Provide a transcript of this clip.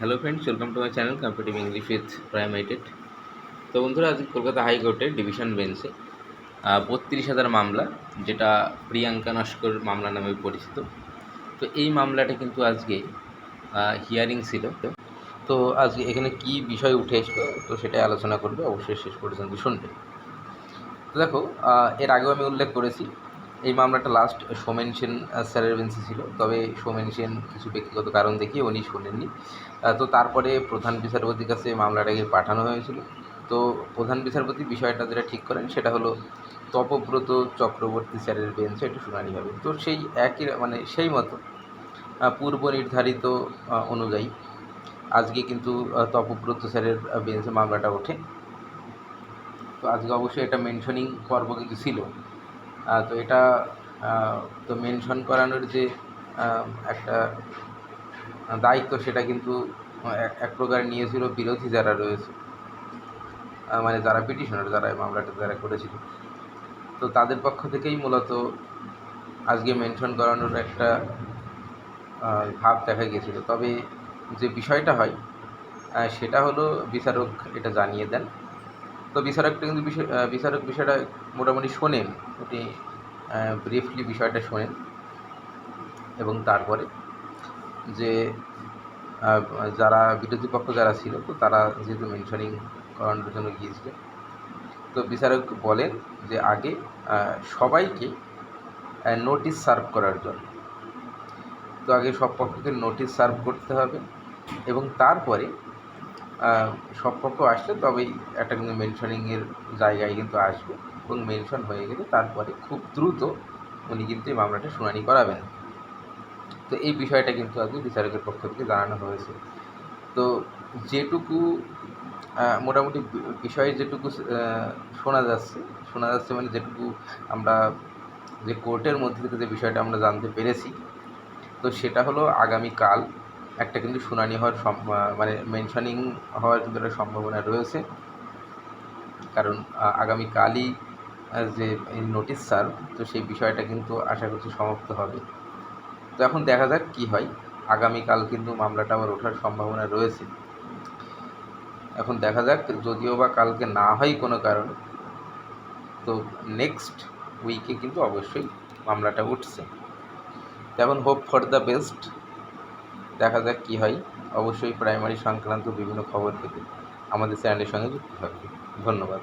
Hello friends welcome to my channel competitive English with প্রাইমাইটেড তো বন্ধুরা আজকে কলকাতা হাইকোর্টের ডিভিশন বেঞ্চে বত্রিশ হাজার মামলা, যেটা প্রিয়াঙ্কা নস্কর মামলা নামে পরিচিত। তো এই মামলাটা কিন্তু আজকে হিয়ারিং ছিল। তো আজকে এখানে কি বিষয় উঠে এসলো তো সেটাই আলোচনা করবে, অবশ্যই শেষ পর্যন্ত শুনবে। তো দেখো এর আগেও আমি উল্লেখ করেছি এই মামলাটা লাস্ট সোমেন সেন স্যারের বেঞ্চে ছিল। তবে সোমেন সেন কিছু ব্যক্তিগত কারণ দেখিয়ে উনি শোনেননি। তো তারপরে প্রধান বিচারপতির কাছে মামলাটাকে পাঠানো হয়েছিল। তো প্রধান বিচারপতি বিষয়টা যেটা ঠিক করেন, সেটা হলো তপব্রত চক্রবর্তী স্যারের বেঞ্চে একটু শুনানি হবে। তো সেই একই মানে সেই মতো পূর্ব নির্ধারিত অনুযায়ী আজকে কিন্তু তপব্রত স্যারের বেঞ্চে মামলাটা ওঠে। তো আজকে অবশ্যই এটা মেনশনিং পর্ব কিন্তু ছিল। তো এটা তো মেনশন করানোর যে একটা দায়িত্ব, সেটা কিন্তু এক প্রকার নিয়েছিল বিরোধী যারা রয়েছে। মানে যারা পিটিশনার যারা এই মামলাটা যারা করেছিল। তো তাদের পক্ষ থেকেই মূলত আজকে মেনশন করানোর একটা ভাব দেখা গিয়েছিল। তবে যে বিষয়টা হয় সেটা হলো বিচারক এটা জানিয়ে দেন। তো বিচারকটা কিন্তু বিষয় বিচারক বিষয়টা মোটামুটি শোনেন। উনি ব্রিফলি বিষয়টা শোনেন। এবং তারপরে যে যারা বিরোধী পক্ষ যারা ছিল, তো তারা যেহেতু মেনশনিং করানোর জন্য গিয়েছিল, তো বিচারক বলেন যে আগে সবাইকে নোটিশ সার্ভ করার জন্য। তো আগে সব পক্ষকে নোটিশ সার্ভ করতে হবে এবং তারপরে পক্ষ আসলে তবেই একটা কিন্তু মেনশনিংয়ের জায়গায় কিন্তু আসবে এবং মেনশন হয়ে গেলে তারপরে খুব দ্রুত উনি কিন্তু এই মামলাটা শুনানি করাবেন। তো এই বিষয়টা কিন্তু আজকে বিচারকের পক্ষ থেকে জানানো হয়েছে। তো যেটুকু মোটামুটি বিষয়ে যেটুকু শোনা যাচ্ছে শোনা যাচ্ছে মানে যেটুকু আমরা যে কোর্টের মধ্যে থেকে যে বিষয়টা আমরা জানতে পেরেছি, তো সেটা হলো আগামীকাল একটা কিন্তু শুনানি হওয়ার মানে মেনশনিং হওয়ার কিন্তু একটা সম্ভাবনা রয়েছে। কারণ আগামীকালই যে নোটিশ সার্ভ তো সেই বিষয়টা কিন্তু আশা করছি সমাপ্ত হবে। তো এখন দেখা যাক কী হয়। আগামীকাল কিন্তু মামলাটা আবার ওঠার সম্ভাবনা রয়েছে। এখন দেখা যাক, যদিও বা কালকে না হয় কোনো কারণে, তো নেক্সট উইকে কিন্তু অবশ্যই মামলাটা উঠছে। তো এখন হোপ ফর দ্য বেস্ট দেখা যাক কী হয়। অবশ্যই প্রাইমারি সংক্রান্ত বিভিন্ন খবর পেতে আমাদের চ্যানেলের সঙ্গে যুক্ত থাকবে ধন্যবাদ।